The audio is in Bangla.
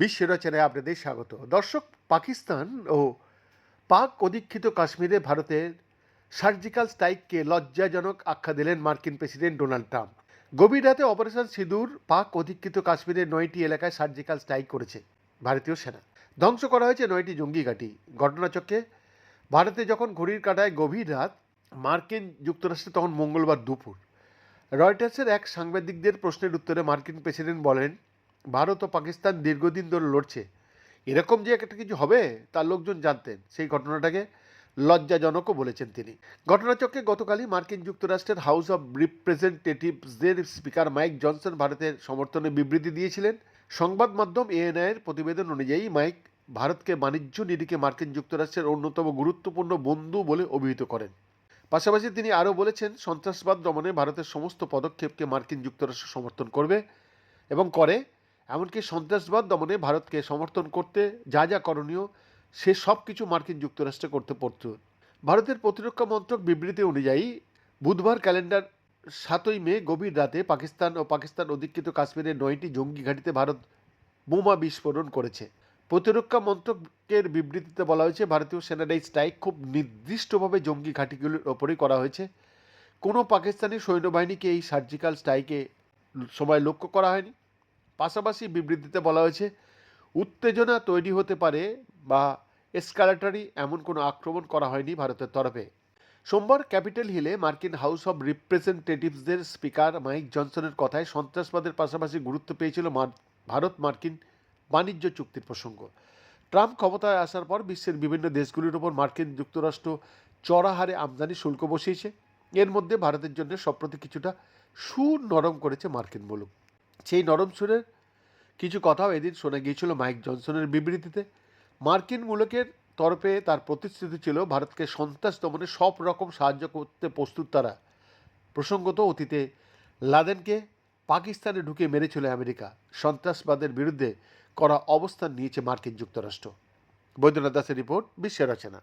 বিশ্ব রচনায় আপনাদের স্বাগত। দর্শক, পাকিস্তান ও পাক অধীক্ষিত কাশ্মীরে ভারতের সার্জিক্যাল স্ট্রাইককে লজ্জাজনক আখ্যা দিলেন মার্কিন প্রেসিডেন্ট ডোনাল্ড ট্রাম্প। গভীর রাতে অপারেশন সিঁদুর পাক অধীক্ষিত কাশ্মীরের নয়টি এলাকায় সার্জিক্যাল স্ট্রাইক করেছে ভারতীয় সেনা। ধ্বংস করা হয়েছে নয়টি জঙ্গি ঘাঁটি। ঘটনাচক্রে ভারতে যখন ঘড়ির কাটায় গভীর রাত মার্কিন যুক্তরাষ্ট্রে তখন মঙ্গলবার দুপুর রয়টার্সের এক সাংবাদিকদের প্রশ্নের উত্তরে মার্কিন প্রেসিডেন্ট বলেন, ভারত ও পাকিস্তান দীর্ঘদিন ধরে লড়ছে। এরকম যে একটা কিছু হবে, তার লোকজন জানতেন। সেই ঘটনাটাকে লজ্জাজনকও বলেছেন তিনি। ঘটনাচক্রে গতকালই মার্কিন যুক্তরাষ্ট্রের হাউস অব রিপ্রেজেন্টেটিভসদের স্পিকার মাইক জনসন ভারতের সমর্থনে বিবৃতি দিয়েছিলেন। সংবাদ মাধ্যম এএনআইয়ের প্রতিবেদন অনুযায়ী, মাইক ভারতকে বাণিজ্য নিরিখে মার্কিন যুক্তরাষ্ট্রের অন্যতম গুরুত্বপূর্ণ বন্ধু বলে অভিহিত করেন। পাশাপাশি তিনি আরও বলেছেন, সন্ত্রাসবাদ দমনে ভারতের সমস্ত পদক্ষেপকে মার্কিন যুক্তরাষ্ট্র সমর্থন করবে এবং করে। এমনকি সন্ত্রাসবাদ দমনে ভারতকে সমর্থন করতে যা যা করণীয়, সে সব কিছু মার্কিন যুক্তরাষ্ট্রে করতে প্রস্তুত ভারতের প্রতিরক্ষা মন্ত্রক বিবৃতি অনুযায়ী, বুধবার ক্যালেন্ডার সাতই মে গভীর রাতে পাকিস্তান ও পাকিস্তান অধিকৃত কাশ্মীরের নয়টি জঙ্গি ঘাঁটিতে ভারত বোমা বিস্ফোরণ করেছে। প্রতিরক্ষা মন্ত্রকের বিবৃতিতে বলা হয়েছে, ভারতীয় সেনার এই স্ট্রাইক খুব নির্দিষ্টভাবে জঙ্গি ঘাঁটিগুলির ওপরেই করা হয়েছে। কোনো পাকিস্তানি সৈন্যবাহিনীকে এই সার্জিক্যাল স্ট্রাইকে সময় লক্ষ্য করা হয়নি। পাশাপাশি বিবৃতিতে বলা হয়েছে, উত্তেজনা তৈরি হতে পারে বা এসকালেটারি এমন কোনো আক্রমণ করা হয়নি ভারতের তরফে। সোমবার ক্যাপিটাল হিলে মার্কিন হাউস অব রিপ্রেজেন্টেটিভসদের স্পিকার মাইক জনসনের কথায় সন্ত্রাসবাদের পাশাপাশি গুরুত্ব পেয়েছিল ভারত মার্কিন বাণিজ্য চুক্তির প্রসঙ্গ। ট্রাম্প ক্ষমতায় আসার পর বিশ্বের বিভিন্ন দেশগুলির ওপর মার্কিন যুক্তরাষ্ট্র চড়া হারে আমদানি শুল্ক বসিয়েছে। এর মধ্যে ভারতের জন্য সম্প্রতি কিছুটা সুর নরম করেছে মার্কিন মুলুক। সেই নরম সুরের কিছু কথাও এদিন শোনা গিয়েছিল মাইক জনসনের বিবৃতিতে। মার্কিন মূলকের তরফে তার প্রতিশ্রুতি ছিল ভারতকে সন্ত্রাস দমনে সব রকম সাহায্য করতে প্রস্তুত তারা। প্রসঙ্গত অতীতে লাদেনকে পাকিস্তানে ঢুকে মেরেছিল আমেরিকা। সন্ত্রাসবাদের বিরুদ্ধে করা অবস্থান নিয়েছে মার্কিন যুক্তরাষ্ট্র। বৈদ্যনাথ দাসের রিপোর্ট বিশ্বের রচনা।